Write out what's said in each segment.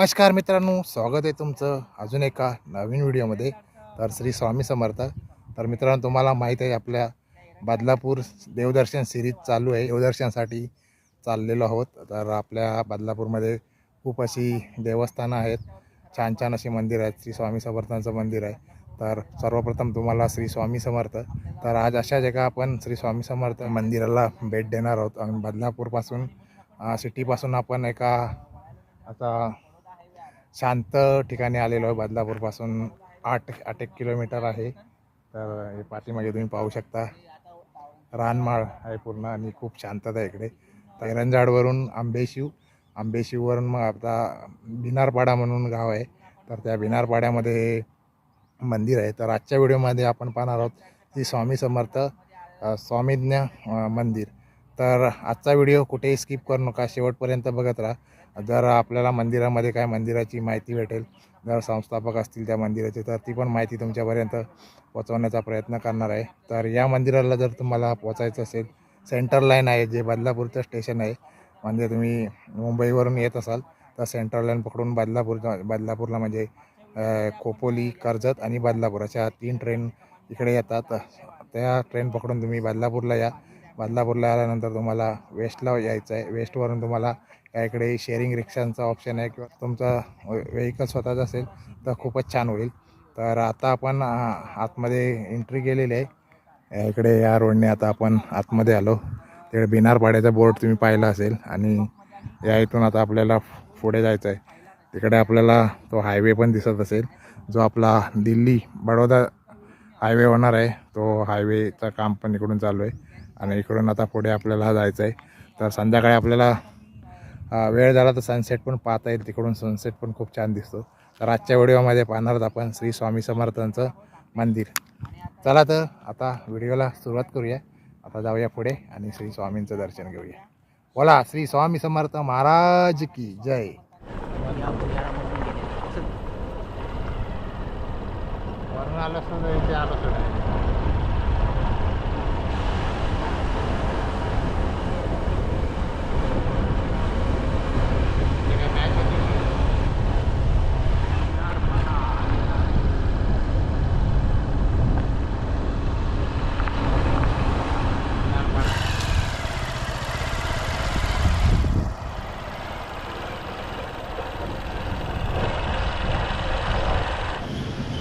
नमस्कार मित्रांनो स्वागत आहे तुमचं अजून एका नवीन व्हिडिओमध्ये. तर श्री स्वामी समर्थ. तर मित्रांनो तुम्हाला माहीत आहे आपल्या बदलापूर देवदर्शन सिरीज चालू आहे. देवदर्शनसाठी चाललेलो आहोत. तर आपल्या बदलापूरमध्ये खूप अशी देवस्थानं आहेत. छान छान अशी मंदिर आहेत. श्री स्वामी समर्थांचं मंदिर आहे. तर सर्वप्रथम तुम्हाला श्री स्वामी समर्थ. तर आज अशा जगा आपण श्री स्वामी समर्थ मंदिराला भेट देणार आहोत. आणि बदलापूरपासून सिटीपासून आपण एका आता शांत ठिकाणी आलेलो आहे. बदलापूरपासून आठ आठ एक किलोमीटर आहे. तर हे पाठीमागे तुम्ही पाहू शकता. रानमाळ आहे पूर्ण आणि खूप शांतता आहे इकडे. तर एरंजाडवरून आंबेशिव. आंबेशिववरून मग आता भिनारपाडा म्हणून गाव आहे. तर त्या भिनारपाड्यामध्ये मंदिर आहे. तर आजच्या व्हिडिओमध्ये आपण पाहणार आहोत की स्वामी समर्थ स्वामीज्ञ मंदिर. तर आजचा व्हिडिओ कुठेही स्किप करू नका. शेवटपर्यंत बघत राहा. जर आपल्याला मंदिरामध्ये काय मंदिराची माहिती भेटेल जर संस्थापक असतील त्या मंदिराचे तर ती पण माहिती तुमच्यापर्यंत पोहोचवण्याचा प्रयत्न करणार आहे. तर या मंदिराला जर तुम्हाला पोचायचं असेल सेंटर लाईन आहे जे बदलापूरचं स्टेशन आहे म्हणजे तुम्ही मुंबईवरून येत असाल तर सेंट्रल लाईन पकडून बदलापूर बदलापूरला म्हणजे खोपोली कर्जत आणि बदलापूर अशा तीन ट्रेन इकडे येतात. त्या ट्रेन पकडून तुम्ही बदलापूरला या. बदलापूरला आल्यानंतर तुम्हाला वेस्टला यायचं आहे. वेस्टवरून तुम्हाला या इकडे शेअरिंग रिक्षांचा ऑप्शन आहे किंवा तुमचा व्हेकल स्वतःचा असेल तर खूपच छान होईल. तर आता आपण आतमध्ये एंट्री केलेली आहे. या इकडे या रोडने आता आपण आतमध्ये आलो. तिकडे बिनारपाड्याचा बोर्ड तुम्ही पाहिला असेल आणि या इथून आता आपल्याला पुढे जायचं आहे. तिकडे आपल्याला तो हायवे पण दिसत असेल. जो आपला दिल्ली बडोदा हायवे होणार आहे. तो हायवेचं काम पण इकडून चालू आहे. आणि इकडून आता पुढे आपल्याला जायचं आहे. तर संध्याकाळी आपल्याला वेळ झाला तर सनसेट पण पाहता येईल. तिकडून सनसेट पण खूप छान दिसतो. तर आजच्या व्हिडिओमध्ये पाहणार आपण श्री स्वामी समर्थांचं मंदिर. चला तर आता व्हिडिओला सुरुवात करूया. आता जाऊया पुढे आणि श्री स्वामींचं दर्शन घेऊया. बोला श्री स्वामी समर्थ महाराज की जय. आलं सुद्धा इथे आलं सुद्धा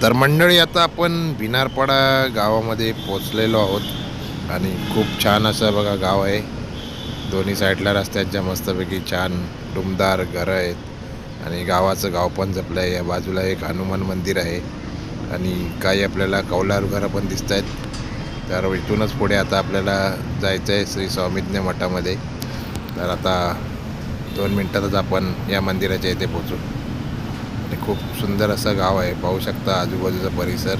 तर मंडळी आता आपण भिनारपाडा गावामध्ये पोचलेलो आहोत. आणि खूप छान असं बघा गाव आहे. दोन्ही साईडला रस्त्यांच्या मस्तपैकी छान डुमदार घरं आहेत. आणि गावाचं गाव पण जपलं आहे. या बाजूला एक हनुमान मंदिर आहे. आणि काही आपल्याला कौलारू घरं पण दिसत आहेत. तर इथूनच पुढे आता आपल्याला जायचं आहे श्री स्वामीज्ञ मठामध्ये. तर आता दोन मिनटातच आपण या मंदिराच्या इथे पोचू आणि खूप सुंदर असं गाव आहे. पाहू शकता आजूबाजूचा परिसर.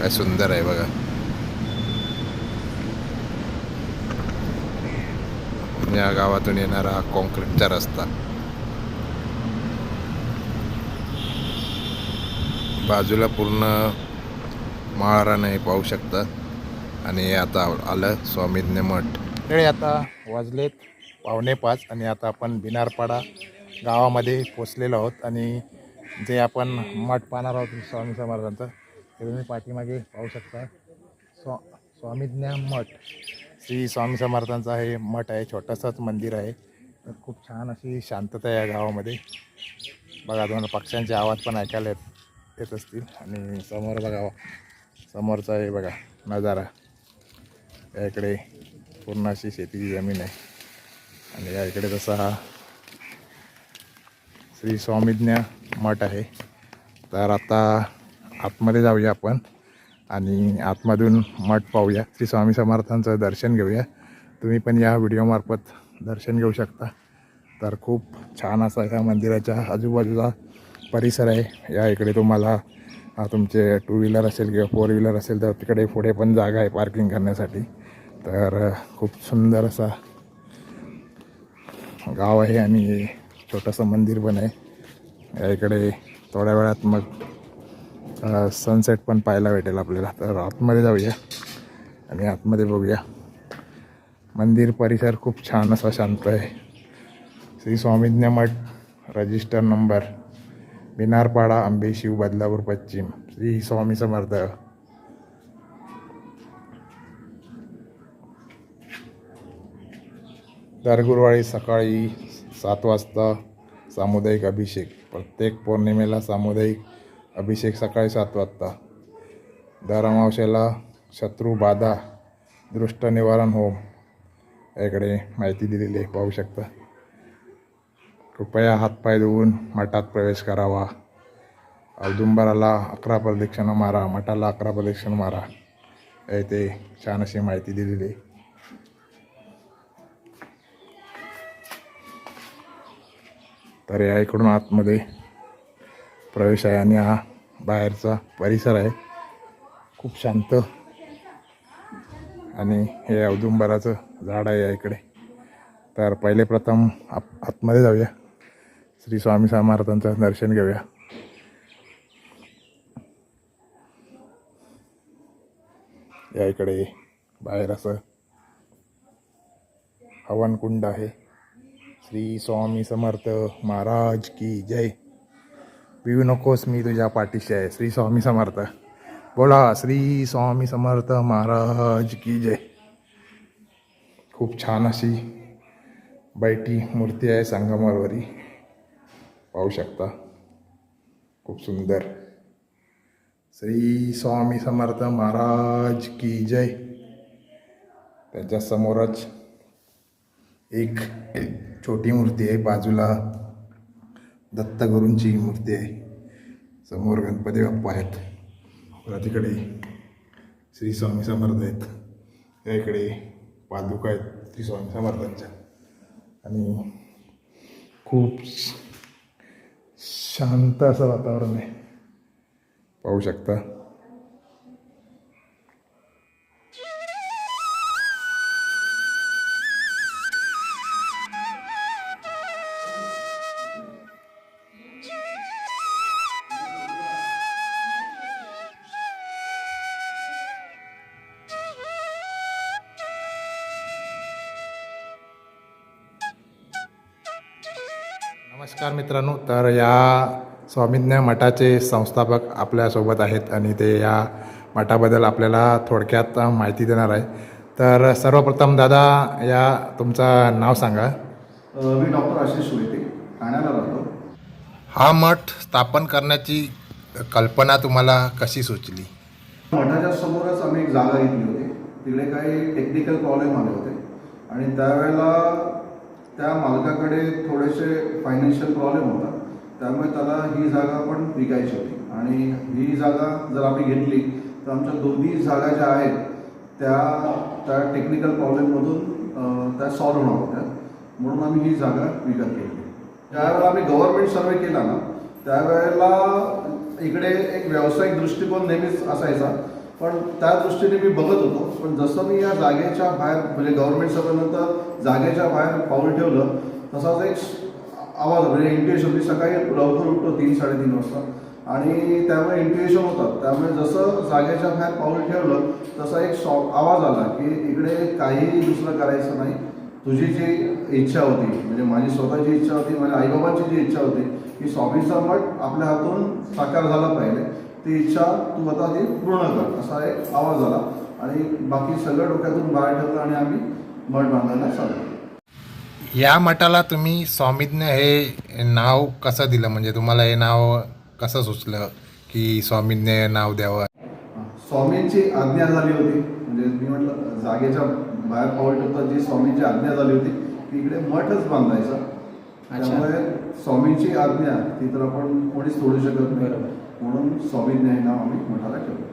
काय सुंदर आहे बघा. या गावातून येणारा हा कॉन्क्रीटचा रस्ता. बाजूला पूर्ण महाराण आहे पाहू शकता. आणि आता आलं स्वामीज्ञ मठ. तरी आता वाजलेत पावणे पाच आणि आता आपण बिनारपाडा गावामध्ये पोचलेलो आहोत आणि जे आपण मठ पाहणार आहोत स्वामी समर्थांचं ते तुम्ही पाठीमागे पाहू शकता. स्वा स्वामीज्ञा मठ श्री स्वामी समर्थांचा हे मठ आहे छोटंसंच मंदिर आहे. तर खूप छान अशी शांतता आहे या गावामध्ये. बघा तुम्हाला पक्ष्यांचे आवाज पण ऐकायला येत येत असतील. आणि समोर बघा समोरचा आहे बघा नजारा. या इकडे पूर्ण अशी शेतीची जमीन आहे. आणि या इकडे तसा हा श्री स्वामीज्ञ मठ आहे. तर आता आतमध्ये जाऊया आपण आणि आतमधून मठ पाहूया. श्री स्वामी समर्थांचं दर्शन घेऊया. तुम्ही पण या व्हिडिओमार्फत दर्शन घेऊ शकता. तर खूप छान असा ह्या मंदिराच्या आजूबाजूचा परिसर आहे. या इकडे तुम्हाला तुमचे टू व्हीलर असेल किंवा फोर व्हीलर असेल तर तिकडे पुढे पण जागा आहे पार्किंग करण्यासाठी. तर खूप सुंदर असा गाव आहे आणि छोटंसं मंदिर पण आहे. या इकडे थोड्या वेळात मग सनसेट पण पाहायला भेटेल आपल्याला. तर आतमध्ये जाऊया आणि आतमध्ये बघूया. मंदिर परिसर खूप छान असा शांत आहे. श्री स्वामीज्ञ मठ रजिस्टर नंबर बिनारपाडा आंबेशिव बदलापूर पश्चिम. श्री स्वामी समर्थ. दर गुरुवारी सकाळी सात वाजता सामुदायिक अभिषेक प्रत्येक पौर्णिमेला सामुदायिक अभिषेक सकाळी सात वाजता. दर अमावशेला शत्रू बाधा दृष्ट निवारण होम याकडे माहिती दिलेली आहे. पाहू शकता. कृपया हातपाय धुवून मठात प्रवेश करावा. औदुंबराला अकरा प्रदक्षिणा मारा मठाला अकरा प्रदक्षिणा मारा. येथे छान अशी माहिती दिलेली आहे. तर या इकडून आतमध्ये प्रवेश आहे आणि हा बाहेरचा परिसर आहे. खूप शांत. आणि हे औदुंबराचं झाड आहे या इकडे. तर पहिले प्रथम आप आतमध्ये जाऊया. श्री स्वामी समर्थांचं दर्शन घेऊया. या इकडे बाहेर असं हवनकुंड आहे. श्री स्वामी समर्थ महाराज की जय. पिऊ नकोस मी तुझ्या पाठीशी आहे. श्री स्वामी समर्थ. बोला श्री स्वामी समर्थ महाराज की जय. खूप छान अशी बैठी मूर्ती आहे संगमरवरी पाहू शकता. खूप सुंदर. श्री स्वामी समर्थ महाराज की जय. त्याच्यासमोरच एक छोटी मूर्ती आहे बाजूला दत्तगुरूंची मूर्ती आहे. समोर गणपती बाप्पा आहेत. परत इकडे श्री स्वामी समर्थ आहेत. त्या इकडे पादुका आहेत श्री स्वामी समर्थांच्या. आणि खूप शांत असं वातावरण आहे. पाहू शकता. नमस्कार मित्रांनो तर या स्वामीज्ञ मठाचे संस्थापक आपल्यासोबत आहेत आणि ते या मठाबद्दल आपल्याला थोडक्यात माहिती देणार आहे. तर सर्वप्रथम दादा या तुमचं नाव सांगा. मी डॉक्टर आशिष सुरेते ठाण्याला राहतो. हा मठ स्थापन करण्याची कल्पना तुम्हाला कशी सुचली? मठाच्या समोरच आम्ही एक जागा घेतली होती. तिकडे काही टेक्निकल प्रॉब्लेम आले होते. आणि त्यावेळेला त्या मालकाकडे थोडेसे फायनान्शियल प्रॉब्लेम होता त्यामुळे त्याला ही जागा पण विकायची होती. आणि ही जागा जर आम्ही घेतली तर आमच्या दोन्ही जागा ज्या आहेत त्या त्या टेक्निकल प्रॉब्लेममधून त्या सॉल्व्ह होणार होत्या. म्हणून आम्ही ही जागा विकत घेतली. ज्यावेळेला आम्ही गव्हर्नमेंट सर्वे केला ना त्यावेळेला इकडे एक व्यावसायिक दृष्टिकोन नेहमीच असायचा. पण त्या दृष्टीने मी बघत होतो. पण जसं मी या जागेच्या बाहेर म्हणजे गव्हर्नमेंट सभेनंतर जागेच्या बाहेर पाऊल ठेवलं तसाच एक आवाज म्हणजे इंटिएशन मी सकाळी लवकर उठतो तीन साडेतीन वाजता. आणि त्यामुळे इंटिएशन होतात त्यामुळे जसं जागेच्या बाहेर पाऊल ठेवलं तसा एक सॉ आवाज आला की इकडे काहीही दुसरं करायचं नाही. तुझी जी इच्छा होती म्हणजे माझी स्वतःची इच्छा होती माझ्या आईबाबांची जी इच्छा होती की स्वामीचा मठ आपल्या हातून साकार झाला पाहिजे. ती इच्छा तू आता ती पूर्ण कर असा एक आवाज आला. आणि बाकी सगळं डोक्यातून बाहेर ठेवलं आणि आम्ही मठ बांधायला चालू या मठाला तुम्ही स्वामीज्ञ हे नाव कसं दिलं? म्हणजे तुम्हाला हे नाव कसं सुचलं की स्वामीज्ञ हे नाव द्यावं? स्वामींची आज्ञा झाली होती. म्हणजे मी म्हटलं जागेच्या बाहेर पाऊल ठेवता जी स्वामींची आज्ञा झाली होती ती इकडे मठच बांधायचा. त्यामुळे स्वामींची आज्ञा ती तर आपण कोणीच तोडू शकत नाही. म्हणून स्वामींनी हे नाव आम्ही मठाला ठेवलं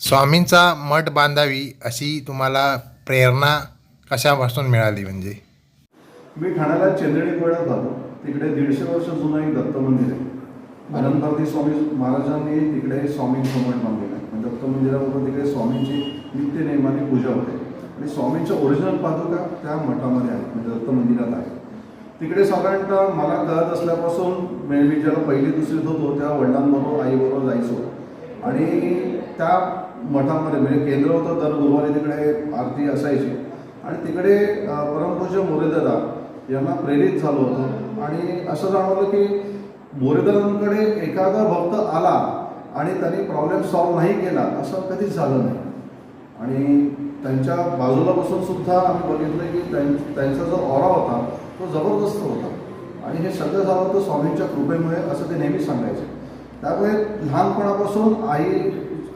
स्वामींचा मठ बांधावी अशी तुम्हाला प्रेरणा कशापासून मिळाली म्हणजे? मी ठाण्याला चंद्रणी कोळ्यात राहतो तिकडे दीडशे वर्ष जुनं एक दत्त मंदिर आहे. अनंतभारती स्वामी महाराजांनी तिकडे स्वामींचं मठ बांधलेलं आहे. म्हणजे दत्त मंदिराबरोबर तिकडे स्वामींची नित्य नेमाने पूजा होते. आणि स्वामींच्या ओरिजिनल पादुका त्या मठामध्ये आहेत. म्हणजे दत्त मंदिरात आहे. तिकडे साधारणतः मला कळत असल्यापासून मी ज्याला पहिली दुसरीत होतो त्या वडिलांबरोबर आईबरोबर जायचो. आणि त्या मठामध्ये म्हणजे केंद्र होतं तर गुरुवारी तिकडे आरती असायची. आणि तिकडे परमपूज्य मोरेदादा यांना प्रेरित झालो होतो. आणि असं जाणवलं की बोरेदारांकडे एखादा भक्त आला आणि त्यांनी प्रॉब्लेम सॉल्व्ह नाही केला असं कधीच झालं नाही. आणि त्यांच्या बाजूला बसून सुद्धा आम्ही बघितलं की त्यां- त्यांचा जो ऑरा होता तो जबरदस्त होता. आणि हे सगळं झालं तर स्वामींच्या कृपेमुळे असं ते नेहमी सांगायचे. त्यामुळे लहानपणापासून आई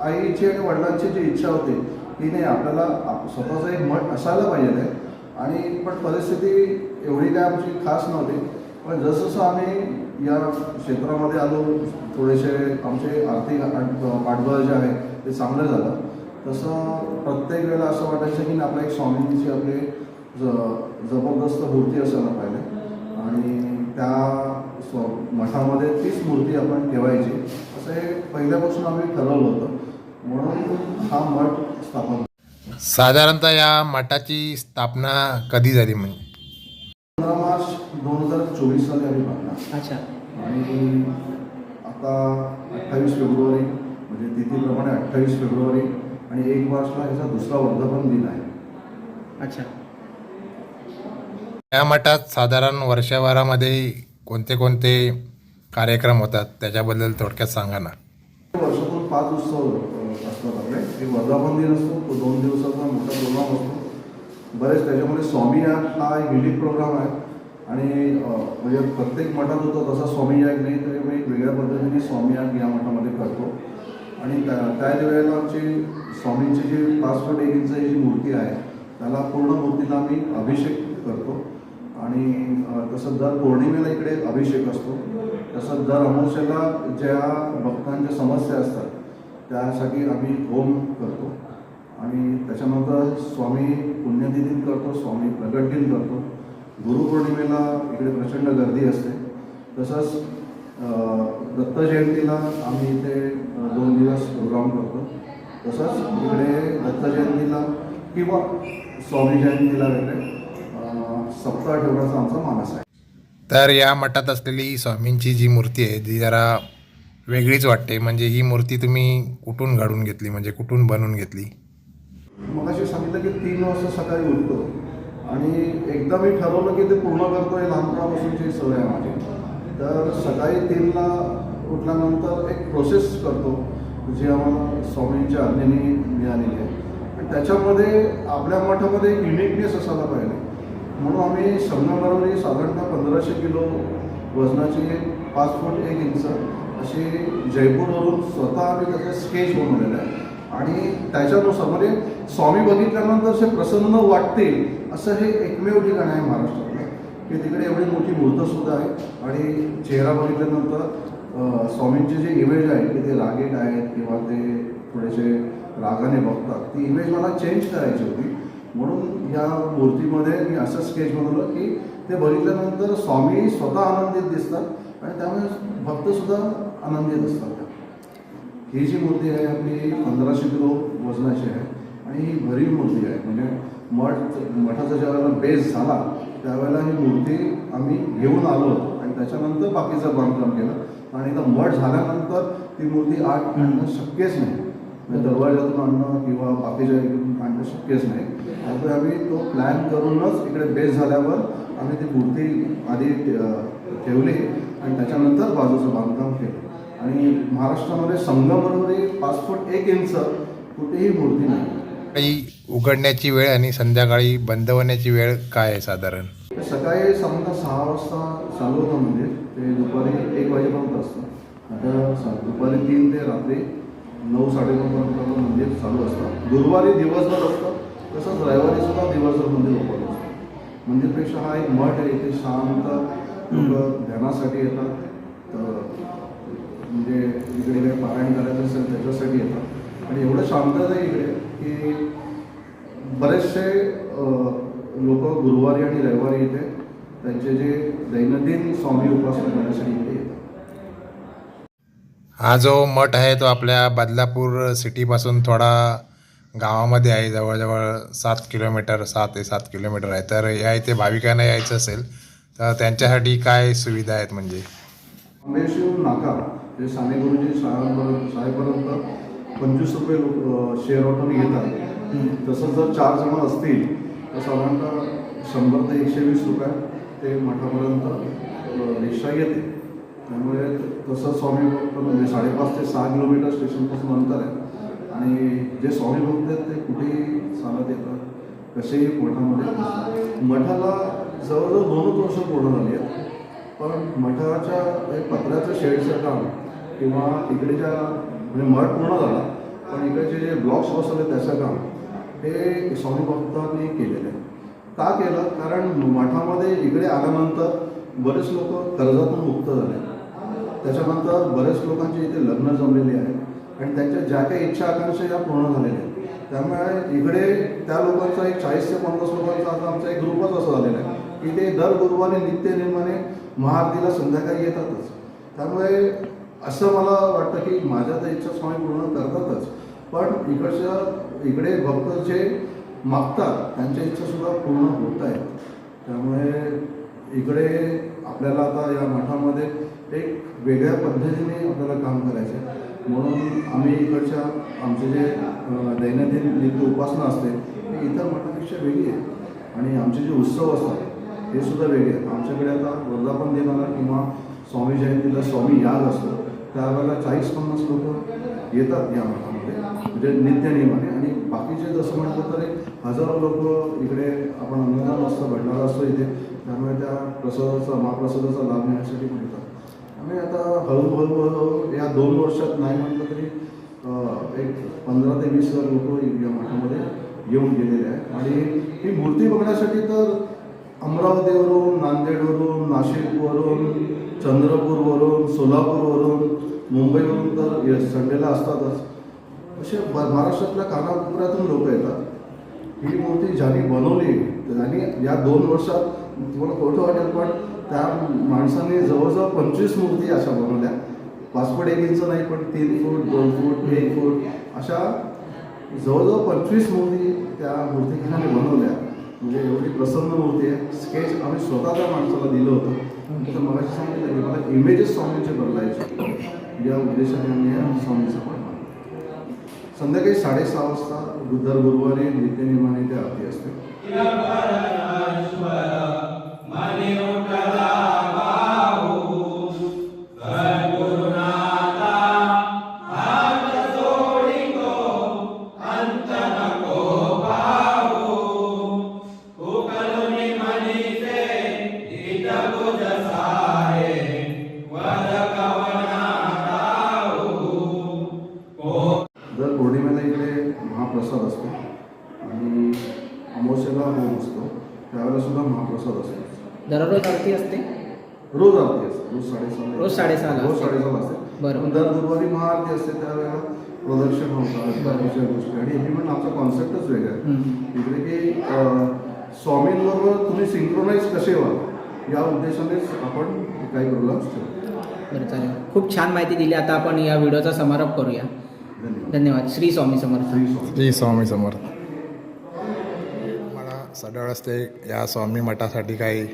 आईची आणि वडिलांची जी इच्छा होती की नाही आपल्याला आप- स्वतःचा एक मठ असायला पाहिजे. आणि पण परिस्थिती एवढी काय आमची खास नव्हती. पण जसजसं आम्ही या क्षेत्रामध्ये आलो थोडेसे आमचे आर्थिक पाठबळ जे आहे ते चांगलं झालं. तसं प्रत्येक वेळेला असं वाटायचं की आपल्या एक स्वामींची आपली ज जबरदस्त मूर्ती असायला पाहिजे. आणि त्या स्व मठामध्ये तीच मूर्ती आपण ठेवायची. असं हे पहिल्यापासून आम्ही ठरवलं होतं. म्हणून हा मठ स्थापन साधारणतः या मठाची स्थापना कधी झाली म्हणजे? पंधरा मार्च दोन हजार चोवीस साली आम्ही बांधला अच्छा. आणि आता अठ्ठावीस फेब्रुवारी म्हणजे तिथीप्रमाणे अठ्ठावीस फेब्रुवारी आणि एक मार्चला ह्याचा दुसरा वर्धापन दिन आहे. अच्छा. या मठात साधारण वर्षभरामध्ये कोणते कोणते कार्यक्रम होतात त्याच्याबद्दल थोडक्यात सांगा ना. वर्षातून पाच उत्सव असतात आपले एक वर्धापन दिन असतो तो दोन दिवसाचा मोठा प्रोग्राम असतो. बरेच त्याच्यामध्ये स्वामी हा एक युनिक प्रोग्राम आहे. आणि म्हणजे प्रत्येक मठात होतो तसा स्वामी याग नाही तरी मी एक वेगळ्या पद्धतीने स्वामी याग या मठामध्ये करतो. आणि त्या त्या वेळेला आमची स्वामींची जी पाच फूट एक इंच जी मूर्ती आहे त्याला पूर्ण मूर्तीला आम्ही अभिषेक करतो. आणि तसं दर पौर्णिमेला इकडे अभिषेक असतो. तसं दर अमावस्याला ज्या भक्तांच्या समस्या असतात त्यासाठी आम्ही होम करतो. आणि त्याच्यानंतर स्वामी पुण्यतिथीन करतो स्वामी प्रगट दिन करतो गुरुपौर्णिमेला इकडे प्रचंड गर्दी असते. तसंच दत्त जयंतीला आम्ही इथे दोन दिवस प्रोग्राम करतो. तसंच इकडे दत्त जयंतीला किंवा स्वामी जयंतीला वगैरे सप्ताह ठेवण्याचा आमचा मानस आहे. तर या मठात असलेली स्वामींची जी मूर्ती आहे ती जरा वेगळीच वाटते. म्हणजे ही मूर्ती तुम्ही कुठून घडून घेतली? म्हणजे कुठून बनवून घेतली? मगाशी सांगितलं की तीन वाजता सकाळी उठतो. आणि एकदा मी ठरवलं की ते पूर्ण करतो हे लहानपणापासूनची सवय आहे माझी. तर सकाळी तीनला उठल्यानंतर एक प्रोसेस करतो जी आम्हाला स्वामींच्या आज्ञेने मिळालेली आहे. त्याच्यामध्ये आपल्या मठामध्ये युनिकनेस असायला पाहिजे. म्हणून आम्ही संगमरवरी साधारणतः पंधराशे किलो वजनाचे पाच फूट एक इंच असे जयपूरवरून स्वतः आम्ही त्याचे स्केच बनवलेलं आहे. आणि त्याच्यानुसार म्हणजे स्वामी बघितल्यानंतर असे प्रसन्न वाटते असं हे एकमेव ठिकाण आहे महाराष्ट्रातलं. की तिकडे एवढी मोठी मूर्तसुद्धा आहे. आणि चेहरा बघितल्यानंतर स्वामींचे स्वामींची जी इमेज आहे की ते रागेट आहेत किंवा ते थोडेसे रागाने बघतात ती इमेज मला चेंज करायची होती. म्हणून या मूर्तीमध्ये मी असं स्केच बनवलं की ते बघितल्यानंतर स्वामी स्वतः आनंदित दिसतात आणि त्यामुळे भक्तसुद्धा आनंदित असतात. ही जी मूर्ती आहे आपली पंधराशे किलो वजनाची आहे आणि ही भरीव मूर्ती आहे. म्हणजे मठ मठाचा ज्या वेळेला बेस झाला त्यावेळेला ही मूर्ती आम्ही घेऊन आलो आणि त्याच्यानंतर बाकीचं बांधकाम केलं. आणि एकदा मठ झाल्यानंतर ती मूर्ती आत आणणं शक्यच नाही. म्हणजे दरवाजातून आणणं किंवा बाकीच्या आणणं शक्यच नाही. त्यामुळे आम्ही तो प्लॅन करूनच इकडे बेस झाल्यावर आम्ही ती मूर्ती आधी ठेवली आणि त्याच्यानंतर बाजूचं बांधकाम केलं. आणि महाराष्ट्रामध्ये संगमरवरी पाच फूट एक इंच कुठेही मूर्ती नाही. काही उघडण्याची वेळ आणि संध्याकाळी बंद होण्याची वेळ काय आहे साधारण? सकाळी साधारणतः सहा वाजता चालू होतं मंदिर ते दुपारी एक वाजेपर्यंत असतं. आता दुपारी तीन ते रात्री नऊ साडेनऊपर्यंत मंदिर चालू असतं. गुरुवारी दिवसभर असतं. तसंच रविवारी सुद्धा दिवसभर मंदिर ओपन असतं. मंदिरपेक्षा हा एक मठ आहे इथे शांत लोक ध्यानासाठी येतात. तर म्हणजे इकडे काही पारायण करायचं असेल त्याच्यासाठी येतात. आणि एवढं शांतता आहे इकडे की बरेचसे लोक गुरुवारी आणि रविवारी इथे त्यांचे जे दैनंदिन स्वामी उपासना करण्यासाठी इथे येतात. हा जो मठ आहे तो आपल्या बदलापूर सिटीपासून थोडा गावामध्ये आहे जवळजवळ सात किलोमीटर सात ते सात किलोमीटर आहे. तर या इथे भाविकांना यायचं असेल तर त्यांच्यासाठी काय सुविधा आहेत म्हणजे? आंबेशिव नाका जे साने गुरुजी शाळांपर्यंत शाळेपर्यंत पंचवीस रुपये लोक शेअर ऑटोने घेतात. तसं जर चार जण असतील तर साधारणतः शंभर ते एकशे वीस रुपये ते मठापर्यंत रिक्षा येते. त्यामुळे तसं स्वामी म्हणजे साडेपाच ते सहा किलोमीटर स्टेशनपासून अंतर आहे. आणि जे स्वामी भक्त आहेत ते कुठेही चालत येतात कसेही मठामध्ये मठाला जवळजवळ दोनच वर्ष पूर्ण झाली आहेत. पण मठाच्या म्हणजे एक पत्र्याचं शेडचं काम किंवा इकडेच्या म्हणजे मठ पूर्ण झाला पण इकडचे जे ब्लॉक्स बसवले त्याचं काम हे स्वामी भक्तांनी केलेलं आहे. का केलं? कारण मठामध्ये इकडे आल्यानंतर बरेच लोक कर्जातून मुक्त झाले. त्याच्यानंतर बरेच लोकांचे इथे लग्न जमलेले आहेत. आणि त्यांच्या ज्या काही इच्छा आकांक्षा या पूर्ण झालेल्या आहेत. त्यामुळे इकडे त्या लोकांचा एक चाळीस ते पन्नास लोकांचा आता आमचा एक ग्रुपच असं झालेला आहे की ते दर गुरुवारी नित्यनियमाने महाआरतीला संध्याकाळी येतातच. त्यामुळे असं मला वाटतं की माझ्या तर इच्छा स्वामी पूर्ण करतातच. पण इकडच्या इकडे भक्त जे मागतात त्यांच्या इच्छासुद्धा पूर्ण होत आहेत. त्यामुळे इकडे आपल्याला आता या मठामध्ये एक वेगळ्या पद्धतीने आपल्याला काम करायचं आहे. म्हणून आम्ही इकडच्या आमचे जे दैनंदिन नित्य उपासना असते ती इतर मठापेक्षा वेगळी आहे. आणि आमचे जे उत्सव असतात ते सुद्धा वेगळे आहेत. आमच्याकडे आता वर्धापन दिनाला किंवा स्वामी जयंतीला स्वामी याग असतो त्यावेळेला चाळीस पन्नास लोक येतात या मठामध्ये म्हणजे नित्यनियमाने आणि बाकीचे जसं म्हटलं तर एक हजारो लोक इकडे आपण अन्नदान असतं भंडारा असतो इथे. त्यामुळे त्या प्रसादाचा महाप्रसादाचा लाभ घेण्यासाठी पण येतात. आणि आता हळूहळू हळूहळू या दोन वर्षात नाही म्हटलं तरी एक पंधरा ते वीस हजार लोक या मठामध्ये येऊन गेलेले आहेत. आणि ही मूर्ती बघण्यासाठी तर अमरावतीवरून नांदेडवरून नाशिकवरून चंद्रपूरवरून सोलापूरवरून मुंबईवरून तर संडेला असतातच. असे महाराष्ट्रातल्या कानाकोपऱ्यातून लोक येतात. ही मूर्ती ज्यांनी बनवली त्यांनी या दोन वर्षात तुम्हाला खोटं वाटेल पण त्या माणसाने जवळजवळ पंचवीस मूर्ती अशा बनवल्या. पाच फूट एक इंच नाही पण तीन फूट दोन फूट एक फूट अशा जवळजवळ पंचवीस मूर्ती त्या मूर्तीखाने बनवल्या. म्हणजे एवढी प्रसन्न मूर्ती आहे. स्केच आम्ही स्वतः त्या माणसाला दिलं होतं. तर मला सांगितलं की मला इमेजेस स्वामींचे बदलायचे या उद्देशाने आम्ही या स्वामीचा पण संध्याकाळी साडेसहा वाजता बुधवार गुरुवारी नित्यनियमाने ते आरती असते. पौर्णिमेला इकडे महाप्रसाद असतो आणि अमावस्येला होम असतो. त्यावेळेला सुद्धा महाप्रसाद असतो. दररोज आरती असते? रोज आरती असते. रोज साडेसहाला रोज साडेसहाला रोज असते. साडेसहाला असते. बरं. पण दर गुरुवारी महाआरती असते त्यावेळेला प्रदर्शन होतात. बाकीच्या गोष्टी. आणि हे पण आमचा कॉन्सेप्टच वेगळा आहे. इकडे की स्वामींबरोबर तुम्ही सिंक्रोनाइज कसे व्हाल? या उद्देशानेच आपण काही प्रोग्राम्स ठेवतो बरं चालेल. खूप छान माहिती दिली. आता आपण या व्हिडिओचा समारोप करूया. धन्यवाद. श्री स्वामी समर्थ. श्री स्वामी. समर्थ. मला सडळ असते या स्वामी मठासाठी काही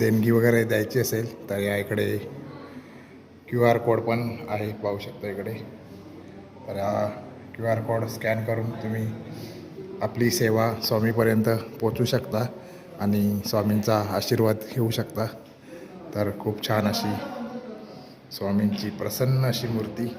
देणगी वगैरे द्यायची असेल तर या इकडे क्यू आर कोड पण आहे पाहू शकता इकडे. तर हा क्यू आर कोड स्कॅन करून तुम्ही आपली सेवा स्वामीपर्यंत पोचू शकता आणि स्वामींचा आशीर्वाद घेऊ शकता. तर खूप छान अशी स्वामींची प्रसन्न अशी मूर्ती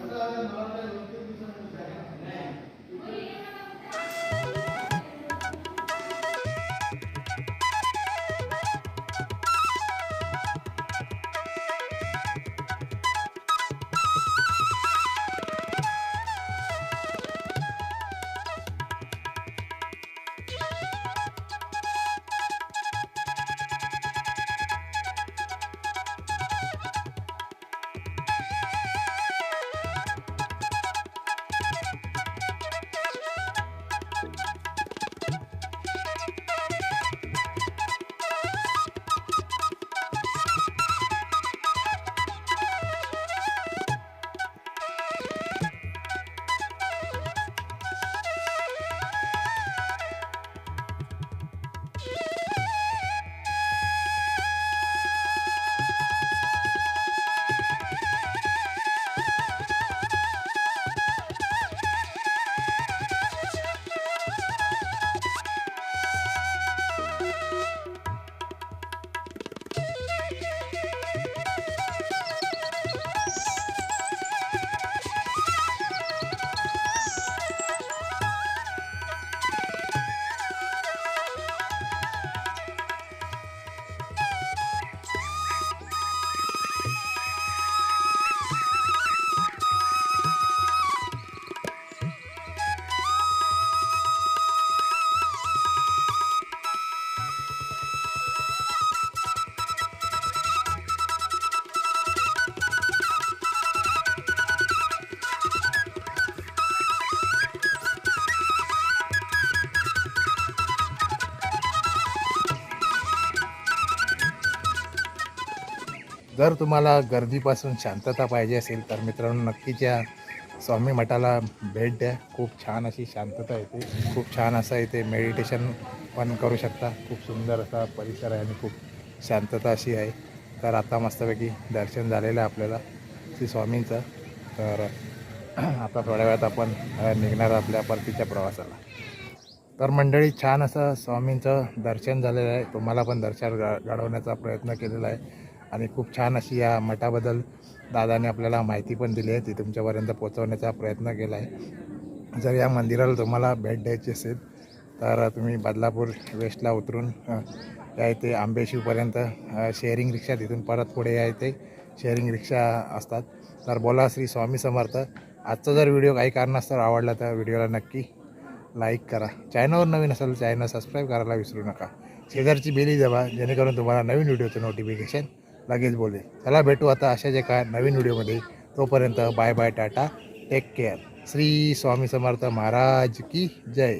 जर तुम्हाला गर्दीपासून शांतता पाहिजे असेल तर मित्रांनो नक्कीच या स्वामी मठाला भेट द्या. खूप छान अशी शांतता येते. खूप छान असं इथे मेडिटेशन पण करू शकता. खूप सुंदर असा परिसर आहे आणि खूप शांतता अशी आहे. तर आता मस्तपैकी दर्शन झालेलं आहे आपल्याला श्री स्वामींचं. तर आता थोड्या वेळात आपण निघणार आपल्या परतीच्या प्रवासाला. तर मंडळी छान असं स्वामींचं दर्शन झालेलं आहे. तुम्हाला पण दर्शन घडवण्याचा प्रयत्न केलेला आहे. आणि खूप छान अशी या मठाबद्दल दादाने आपल्याला माहिती पण दिली आहे. ती तुमच्यापर्यंत पोहोचवण्याचा प्रयत्न केला आहे जर या मंदिराला तुम्हाला भेट द्यायची असेल तर तुम्ही बदलापूर वेस्टला उतरून या इथे आंबेशिवपर्यंत शेअरिंग रिक्षा तिथून परत पुढे या इथे शेअरिंग रिक्षा असतात. तर बोला श्री स्वामी समर्थ. आजचा जर व्हिडिओ काही कारणास्तव आवडला तर व्हिडिओला नक्की लाईक करा. चॅनलवर नवीन असेल चॅनल सबस्क्राईब करायला विसरू नका. शेजारची बेली जबा जेणेकरून तुम्हाला नवीन व्हिडिओचं नोटिफिकेशन लगेच बोलले चला भेटू आता अशाच एका नवीन व्हिडिओमध्ये. तोपर्यंत bye bye tata take care. Shri Swami Samarth Maharaj की जय.